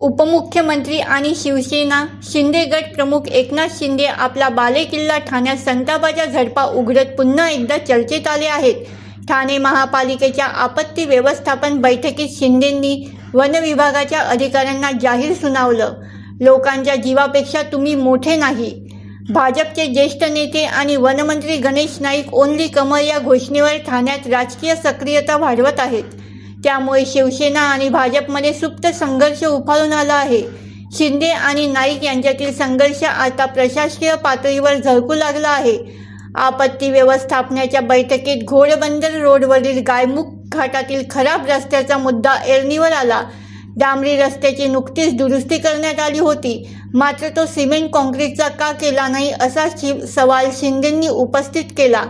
उपमुख्यमंत्री आणि शिवसेना शिंदे गट प्रमुख एकनाथ शिंदे आपला बालेकिल्ला ठाण्यात संतापाच्या झडपा उघडत पुन्हा एकदा चर्चेत आले आहेत. ठाणे महापालिकेच्या आपत्ती व्यवस्थापन बैठकीत शिंदेंनी वन विभागाच्या अधिकाऱ्यांना जाहीर सुनावलं. लोकांच्या जीवापेक्षा तुम्ही मोठे नाही. भाजपचे ज्येष्ठ नेते आणि वनमंत्री गणेश नाईक ओनली कमळ या घोषणेवर ठाण्यात राजकीय सक्रियता वाढवत आहेत. त्यामुळे शिवसेना आणि भाजपमध्ये सुप्त संघर्ष उफाळून आला आहे. शिंदे आणि नाईक यांच्यातील संघर्ष आता प्रशासकीय पातळीवर झळकू लागला आहे. आपत्ती व्यवस्थापनाच्या बैठकीत घोडबंदर रोडवरील गायमुख घाटातील खराब रस्त्याचा मुद्दा एरणीवर आला. डांबरी रस्त्याची नुकतीच दुरुस्ती करण्यात आली होती. मात्र तो सिमेंट काँक्रीटचा का केला नाही असा शि- सवाल शिंदेंनी उपस्थित केला.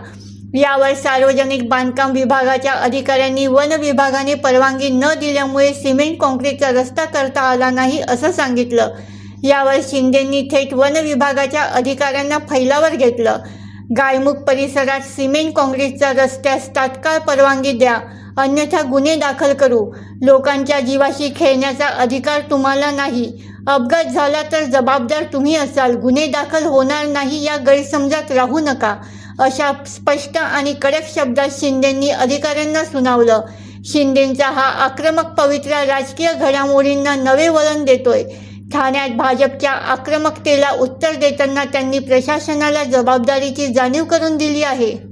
यावर सार्वजनिक बांधकाम विभागाच्या अधिकाऱ्यांनी वन विभागाने परवानगी न दिल्यामुळे सिमेंट काँक्रीटचा रस्ता करता आला नाही असं सांगितलं. यावर शिंदेंनी थेट वन विभागाच्या अधिकाऱ्यांना फैलावर घेतलं. गायमुख परिसरात सिमेंट काँक्रीटचा रस्त्यास तात्काळ परवानगी द्या अन्यथा गुन्हे दाखल करू. लोकांच्या जीवाशी खेळण्याचा अधिकार तुम्हाला नाही. अपघात झाला तर जबाबदार तुम्ही असाल. गुन्हे दाखल होणार नाही या गैरसमजात राहू नका. अशा स्पष्ट आणि कडक शब्दात शिंदेंनी अधिकाऱ्यांना सुनावलं. शिंदेंचा हा आक्रमक पवित्रा राजकीय घडामोडींना नवे वळण देतोय. ठाण्यात भाजपच्या आक्रमकतेला उत्तर देताना त्यांनी प्रशासनाला जबाबदारीची जाणीव करून दिली आहे.